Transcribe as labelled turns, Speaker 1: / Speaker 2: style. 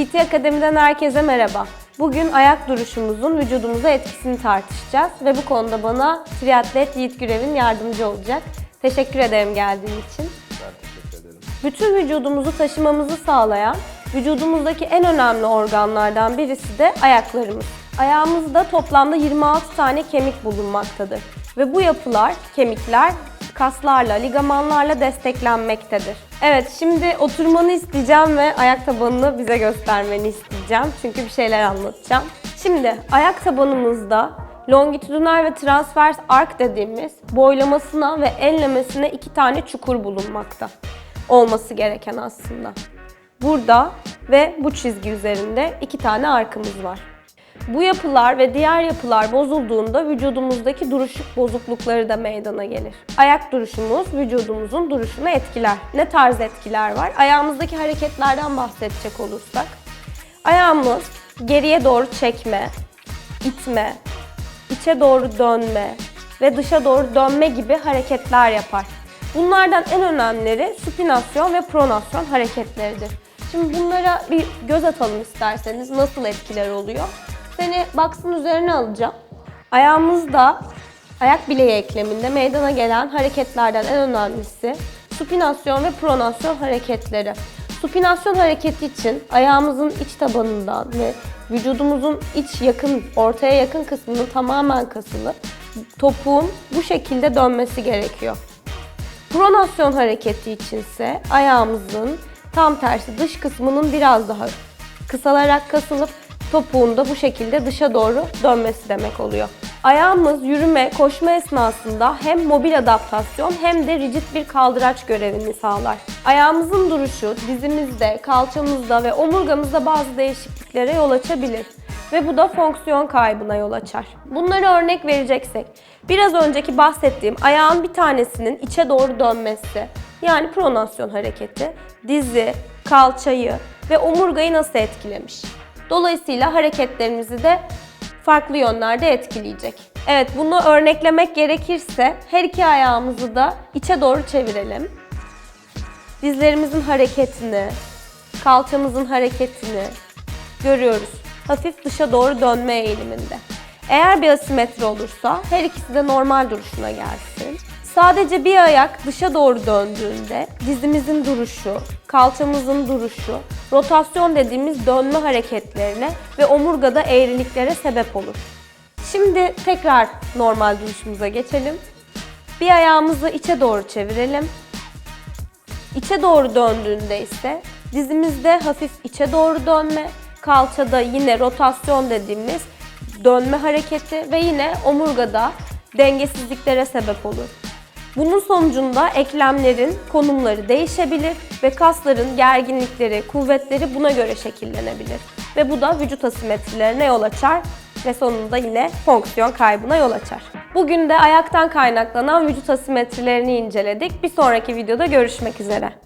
Speaker 1: PT Akademi'den herkese merhaba. Bugün ayak duruşumuzun vücudumuza etkisini tartışacağız ve bu konuda bana triatlet Yiğit Gürev'in yardımcı olacak. Teşekkür ederim geldiğin için.
Speaker 2: Ben teşekkür ederim.
Speaker 1: Bütün vücudumuzu taşımamızı sağlayan, vücudumuzdaki en önemli organlardan birisi de ayaklarımız. Ayağımızda toplamda 26 tane kemik bulunmaktadır. Ve bu yapılar, kemikler kaslarla, ligamanlarla desteklenmektedir. Evet, şimdi oturmanı isteyeceğim ve ayak tabanını bize göstermeni isteyeceğim. Çünkü bir şeyler anlatacağım. Şimdi ayak tabanımızda longitudinal ve transvers ark dediğimiz boylamasına ve enlemesine iki tane çukur bulunmakta. Olması gereken aslında. Burada ve bu çizgi üzerinde iki tane arkımız var. Bu yapılar ve diğer yapılar bozulduğunda vücudumuzdaki duruşluk bozuklukları da meydana gelir. Ayak duruşumuz vücudumuzun duruşunu etkiler. Ne tarz etkiler var? Ayağımızdaki hareketlerden bahsedecek olursak. Ayağımız geriye doğru çekme, itme, içe doğru dönme ve dışa doğru dönme gibi hareketler yapar. Bunlardan en önemlileri supinasyon ve pronasyon hareketleridir. Şimdi bunlara bir göz atalım isterseniz nasıl etkiler oluyor. Seni baksın üzerine alacağım. Ayağımızda ayak bileği ekleminde meydana gelen hareketlerden en önemlisi supinasyon ve pronasyon hareketleri. Supinasyon hareketi için ayağımızın iç tabanından ve vücudumuzun iç yakın, ortaya yakın kısmının tamamen kasılıp topuğun bu şekilde dönmesi gerekiyor. Pronasyon hareketi içinse ayağımızın tam tersi dış kısmının biraz daha kısalarak kasılıp topuğun da bu şekilde dışa doğru dönmesi demek oluyor. Ayağımız yürüme, koşma esnasında hem mobil adaptasyon hem de rigid bir kaldıraç görevini sağlar. Ayağımızın duruşu dizimizde, kalçamızda ve omurgamızda bazı değişikliklere yol açabilir ve bu da fonksiyon kaybına yol açar. Bunlara örnek vereceksek, biraz önceki bahsettiğim ayağın bir tanesinin içe doğru dönmesi, yani pronasyon hareketi, dizi, kalçayı ve omurgayı nasıl etkilemiş? Dolayısıyla hareketlerimizi de farklı yönlerde etkileyecek. Evet, bunu örneklemek gerekirse her iki ayağımızı da içe doğru çevirelim. Dizlerimizin hareketini, kalçamızın hareketini görüyoruz. Hafif dışa doğru dönme eğiliminde. Eğer bir asimetri olursa her ikisi de normal duruşuna gelsin. Sadece bir ayak dışa doğru döndüğünde dizimizin duruşu, kalçamızın duruşu, rotasyon dediğimiz dönme hareketlerine ve omurgada eğriliklere sebep olur. Şimdi tekrar normal duruşumuza geçelim. Bir ayağımızı içe doğru çevirelim. İçe doğru döndüğünde ise dizimizde hafif içe doğru dönme, kalçada yine rotasyon dediğimiz dönme hareketi ve yine omurgada dengesizliklere sebep olur. Bunun sonucunda eklemlerin konumları değişebilir ve kasların gerginlikleri, kuvvetleri buna göre şekillenebilir. Ve bu da vücut asimetrilerine yol açar ve sonunda yine fonksiyon kaybına yol açar. Bugün de ayaktan kaynaklanan vücut asimetrilerini inceledik. Bir sonraki videoda görüşmek üzere.